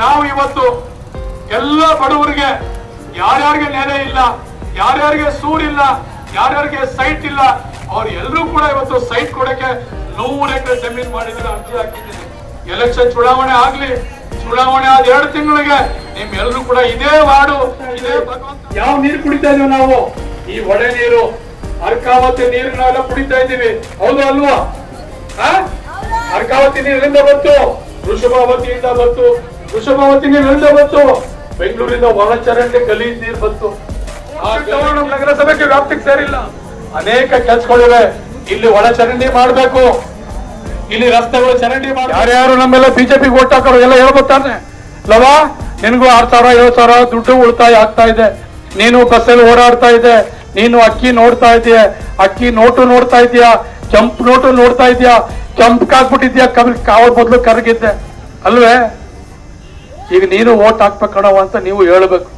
ನಾವು ಇವತ್ತು ಎಲ್ಲ ಬಡವರಿಗೆ ಯಾರ್ಯಾರಿಗೆ ನೆಲೆ ಇಲ್ಲ, ಯಾರ್ಯಾರಿಗೆ ಸೂರಿಲ್ಲ, ಯಾರ್ಯಾರಿಗೆ ಸೈಟ್ ಇಲ್ಲ ಅವ್ರು ಎಲ್ಲರೂ ಕೂಡ ಇವತ್ತು ಸೈಟ್ ಕೊಡಕ್ಕೆ ನೂರು ಎಕರೆ ಜಮೀನು ಮಾಡಿದ್ರೆ ಅರ್ಜಿ ಹಾಕಿದ್ದೀನಿ. ಎಲೆಕ್ಷನ್ ಚುನಾವಣೆ ಆಗ್ಲಿ, ಚುನಾವಣೆ ಆದ ಎರಡು ತಿಂಗಳಿಗೆ ನಿಮ್ ಕೂಡ ಇದೇ ವಾರ್ಡು, ಇದೇ ಭಗವಂತ ಯಾವ ನೀರು ಕುಡಿತಾ ಇದೀವಿ ನಾವು? ಈ ಒಡೆ ನೀರು, ಅರ್ಕಾವತಿ ನೀರು ನಾವೆಲ್ಲ ಕುಡಿತಾ ಇದ್ದೀವಿ. ಹೌದು ಅಲ್ವಾ? ಅರ್ಕಾವತಿ ನೀರಿನಿಂದ ಬಂತು ವೃಷಭಾವತಿಯಿಂದ ಬಂತು. ವೃಷಭಾವತಿ ನೀರಿನಿಂದ ಬಂತು. ಬೆಂಗಳೂರಿಂದ ಒಳಚರಂಡಿ ಗಲಿ ನೀರು ಬಂತು. ನಮ್ಮ ನಗರಸಭೆಗೆ ವ್ಯಾಪ್ತಿಗೆ ಸೇರಿಲ್ಲ. ಅನೇಕ ಕೆಲಸಗಳಿವೆ. ಇಲ್ಲಿ ಒಳಚರಂಡಿ ಮಾಡಬೇಕು. ಇಲ್ಲಿ ರಸ್ತೆಗಳು ಚರಂಡಿ ಮಾಡಿ ಯಾರ್ಯಾರು ನಮ್ಮೆಲ್ಲ ಬಿಜೆಪಿ ಓಟ್ ಹಾಕೋರು ಎಲ್ಲ ಹೇಳ್ಬೋತಾನೆ ಲವಾ ನಿನ್ಗೂ ಆರ್ ಸಾವಿರ ಏಳು ಸಾವಿರ ದುಡ್ಡು ಉಳಿತಾಯ ಆಗ್ತಾ ಇದೆ. ನೀನು ಬಸ್ಸಲ್ಲಿ ಓಡಾಡ್ತಾ ಇದೆ. ನೀನು ಅಕ್ಕಿ ನೋಡ್ತಾ ಇದೀಯ. ಅಕ್ಕಿ ನೋಟು ನೋಡ್ತಾ ಇದೀಯಾ. ಕೆಂಪ್ ನೋಟು ನೋಡ್ತಾ ಇದೀಯಾ. ಕೆಂಪ್ಗಾಗ್ಬಿಟ್ಟಿದ್ಯಾ? ಕಬಲ್ ಕಾವಲ್ ಬದಲು ಕರಗಿದ್ದೆ. ಅಲ್ವೇ? ಈಗ ನೀನು ಓಟ್ ಹಾಕ್ಬೇಕಣವ ಅಂತ ನೀವು ಹೇಳ್ಬೇಕು.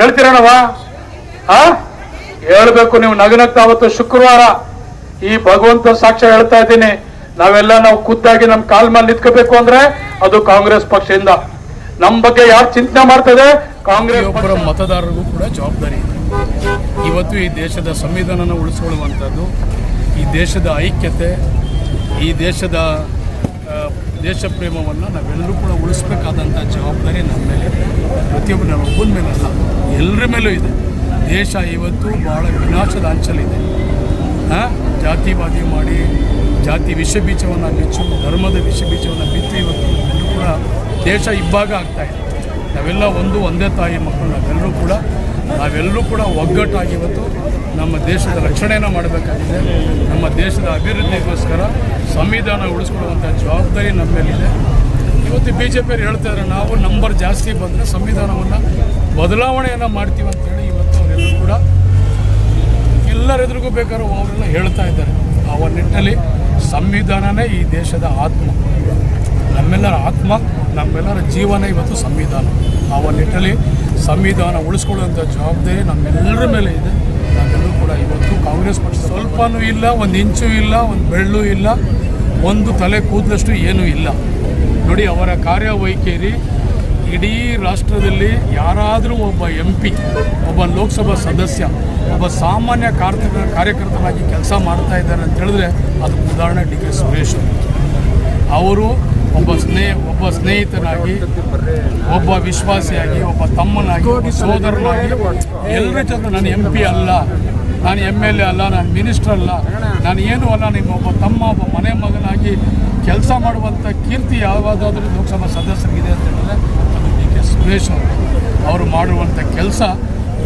ಹೇಳ್ತೀರಣ್ಣವ ಹಾ ಹೇಳ್ಬೇಕು ನೀವು ನಗನಕ್ತ ಅವತ್ತು ಶುಕ್ರವಾರ ಈ ಭಗವಂತ ಸಾಕ್ಷ್ಯ ಹೇಳ್ತಾ ಇದ್ದೀನಿ. ನಾವೆಲ್ಲ ನಾವು ಖುದ್ದಾಗಿ ನಮ್ಮ ಕಾಲ್ ಮೇಲೆ ನಿಂತ್ಕೋಬೇಕು ಅಂದ್ರೆ ಅದು ಕಾಂಗ್ರೆಸ್ ಪಕ್ಷದಿಂದ. ನಮ್ ಬಗ್ಗೆ ಯಾರು ಚಿಂತನೆ ಮಾಡ್ತದೆ? ಕಾಂಗ್ರೆಸ್ ಒಬ್ಬರ ಮತದಾರರಿಗೂ ಕೂಡ ಜವಾಬ್ದಾರಿ ಇದೆ. ಇವತ್ತು ಈ ದೇಶದ ಸಂವಿಧಾನನ ಉಳಿಸಿಕೊಳ್ಳುವಂಥದ್ದು ಈ ದೇಶದ ಐಕ್ಯತೆ ಈ ದೇಶದ ದೇಶ ಪ್ರೇಮವನ್ನು ನಾವೆಲ್ಲರೂ ಕೂಡ ಉಳಿಸ್ಬೇಕಾದಂಥ ಜವಾಬ್ದಾರಿ ನಮ್ಮ ಮೇಲೆ ಪ್ರತಿಯೊಬ್ಬರ ಪ್ರತಿಯೊಬ್ಬ ನಮ್ಮ ಒಬ್ಬನ ಮೇಲಲ್ಲ ಎಲ್ಲರ ಮೇಲೂ ಇದೆ. ದೇಶ ಇವತ್ತು ಭಾಳ ವಿನಾಶದ ಅಂಚಲಿದೆ ಜಾತಿವಾದಿ ಮಾಡಿ, ಜಾತಿ ವಿಷ ಬೀಜವನ್ನು ಬಿಚ್ಚು, ಧರ್ಮದ ವಿಷ ಬೀಜವನ್ನು ಬಿತ್ತು ಇವತ್ತು. ಕೂಡ ದೇಶ ಇಬ್ಬಾಗ ಇದೆ. ನಾವೆಲ್ಲ ಒಂದು, ಒಂದೇ ತಾಯಿ ಮಕ್ಕಳು ನಾವೆಲ್ಲರೂ ಕೂಡ ನಾವೆಲ್ಲರೂ ಕೂಡ ಒಗ್ಗಟ್ಟಾಗಿ ಇವತ್ತು ನಮ್ಮ ದೇಶದ ರಕ್ಷಣೆಯನ್ನು ಮಾಡಬೇಕಾಗಿದೆ. ನಮ್ಮ ದೇಶದ ಅಭಿವೃದ್ಧಿಗೋಸ್ಕರ ಸಂವಿಧಾನ ಉಳಿಸ್ಕೊಳ್ಳುವಂಥ ಜವಾಬ್ದಾರಿ ನಮ್ಮ ಮೇಲಿದೆ ಇವತ್ತು ಬಿ ಜೆ ಪಿಯವರು ಇದ್ದಾರೆ ನಾವು ನಂಬರ್ ಜಾಸ್ತಿ ಬಂದರೆ ಸಂವಿಧಾನವನ್ನು ಬದಲಾವಣೆಯನ್ನು ಮಾಡ್ತೀವಿ ಅಂತೇಳಿ ಇವತ್ತು ಅವರೆಲ್ಲರೂ ಕೂಡ ಎಲ್ಲರೆದುರಿಗೂ ಬೇಕಾದ್ರೂ ಅವರೆಲ್ಲ ಹೇಳ್ತಾ ಇದ್ದಾರೆ. ಆ ನಿಟ್ಟಿನಲ್ಲಿ ಸಂವಿಧಾನನೇ ಈ ದೇಶದ ಆತ್ಮ. ನಮ್ಮೆಲ್ಲರ ಆತ್ಮ, ನಮ್ಮೆಲ್ಲರ ಜೀವನ ಇವತ್ತು ಸಂವಿಧಾನ. ಆ ನಿಟ್ಟಲ್ಲಿ ಸಂವಿಧಾನ ಉಳಿಸ್ಕೊಳ್ಳುವಂಥ ಜವಾಬ್ದಾರಿ ನಮ್ಮೆಲ್ಲರ ಮೇಲೆ ಇದೆ. ನಾವೆಲ್ಲರೂ ಕೂಡ ಇವತ್ತು ಕಾಂಗ್ರೆಸ್ ಪಕ್ಷ ಸ್ವಲ್ಪನೂ ಇಲ್ಲ, ಒಂದು ಇಂಚು ಇಲ್ಲ, ಒಂದು ಬೆಳ್ಳು ಇಲ್ಲ, ಒಂದು ತಲೆ ಕೂದಲಷ್ಟು ಏನೂ ಇಲ್ಲ. ನೋಡಿ, ಅವರ ಕಾರ್ಯವೈಖರಿ ಇಡೀ ರಾಷ್ಟ್ರದಲ್ಲಿ ಯಾರಾದರೂ ಒಬ್ಬ ಎಂ ಪಿ ಒಬ್ಬ ಲೋಕಸಭಾ ಸದಸ್ಯ, ಒಬ್ಬ ಸಾಮಾನ್ಯ ಕಾರ್ಯ ಕಾರ್ಯಕರ್ತನಾಗಿ ಕೆಲಸ ಮಾಡ್ತಾ ಇದ್ದಾರೆ ಅಂತ ಹೇಳಿದ್ರೆ, ಅದಕ್ಕೆ ಉದಾಹರಣೆ ಡಿ ಕೆ ಸುರೇಶ್ ಅವರು. ಒಬ್ಬ ಸ್ನೇಹ ಒಬ್ಬ ಸ್ನೇಹಿತನಾಗಿ, ಒಬ್ಬ ವಿಶ್ವಾಸಿಯಾಗಿ, ಒಬ್ಬ ತಮ್ಮನಾಗಿ, ಒಬ್ಬ ಸೋದರನಾಗಿ ಎಲ್ಲರ ಜೊತೆ ನಾನು ಎಂ ಪಿ ಅಲ್ಲ, ನಾನು ಎಂ ಎಲ್ ಎ ಅಲ್ಲ, ನಾನು ಮಿನಿಸ್ಟರ್ ಅಲ್ಲ, ನಾನು ಏನೂ ಅಲ್ಲ ನಿಮ್ಮ ಒಬ್ಬ ತಮ್ಮ, ಒಬ್ಬ ಮನೆ ಮಗನಾಗಿ ಕೆಲಸ ಮಾಡುವಂಥ ಕೀರ್ತಿ ಯಾವುದಾದ್ರೂ ಲೋಕಸಭಾ ಸದಸ್ಯರಿಗಿದೆ ಅಂತ ಹೇಳಿದ್ರೆ ಅದು ಡಿ ಕೆ ಸುರೇಶ್ ಅವರು. ಅವರು ಮಾಡುವಂಥ ಕೆಲಸ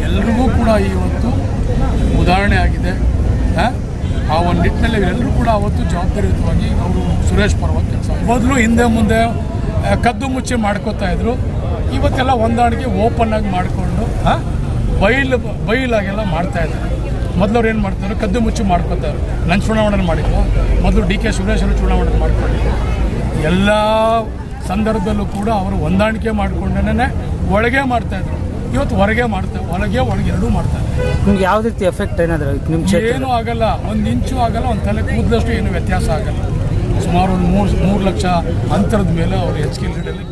ಎಲ್ರಿಗೂ ಕೂಡ ಇವತ್ತು ಉದಾಹರಣೆ ಆಗಿದೆ ಆ? ಆ ಒಂದು ನಿಟ್ಟಿನಲ್ಲಿ ಎಲ್ಲರೂ ಕೂಡ ಅವತ್ತು ಜವಾಬ್ದಾರಿಯುತವಾಗಿ ಅವರು ಸುರೇಶ್ ಪರ್ವತ್ ಕೆಲಸ ಮೊದಲು ಹಿಂದೆ ಮುಂದೆ ಕದ್ದು ಮುಚ್ಚಿ ಮಾಡ್ಕೋತಾ ಇದ್ರು. ಇವತ್ತೆಲ್ಲ ಹೊಂದಾಣಿಕೆ ಓಪನ್ ಆಗಿ ಮಾಡಿಕೊಂಡು ಬೈಲ್ ಬೈಲಾಗೆಲ್ಲ ಮಾಡ್ತಾ ಇದ್ದಾರೆ. ಮೊದಲು ಅವ್ರು ಏನು ಮಾಡ್ತಾರೆ? ಕದ್ದು ಮುಚ್ಚಿ ಮಾಡ್ಕೋತಾರೆ ನನ್ನ ಚುನಾವಣೆ ಮಾಡಿದ್ರು ಮೊದಲು ಡಿ ಕೆ ಸುರೇಶ್ ಅವರು ಚುನಾವಣೆ ಮಾಡ್ಕೊಂಡಿದ್ರು. ಎಲ್ಲ ಸಂದರ್ಭದಲ್ಲೂ ಕೂಡ ಅವರು ಹೊಂದಾಣಿಕೆ ಮಾಡಿಕೊಂಡೇ ಒಳಗೆ ಮಾಡ್ತಾಯಿದ್ರು ಇವತ್ತು ಹೊರಗೆ ಮಾಡ್ತಾರೆ ಒಳಗೆ ಒಳಗೆ ಎರಡೂ ಮಾಡ್ತಾರೆ ನಿಮ್ಗೆ ಯಾವ ರೀತಿ ಎಫೆಕ್ಟ್ ಏನಾದರೂ ನಿಮ್ಮ ಏನೂ ಆಗಲ್ಲ. ಒಂದು ಇಂಚು ಆಗಲ್ಲ, ಒಂದು ತಲೆ ಕೂದಲಷ್ಟು ಏನು ವ್ಯತ್ಯಾಸ ಆಗಲ್ಲ. ಸುಮಾರು ಒಂದು ಮೂರು ಮೂರು ಲಕ್ಷ ಅಂತರದ ಮೇಲೆ ಅವರು ಎಚ್ ಲೀಡಲ್ಲಿ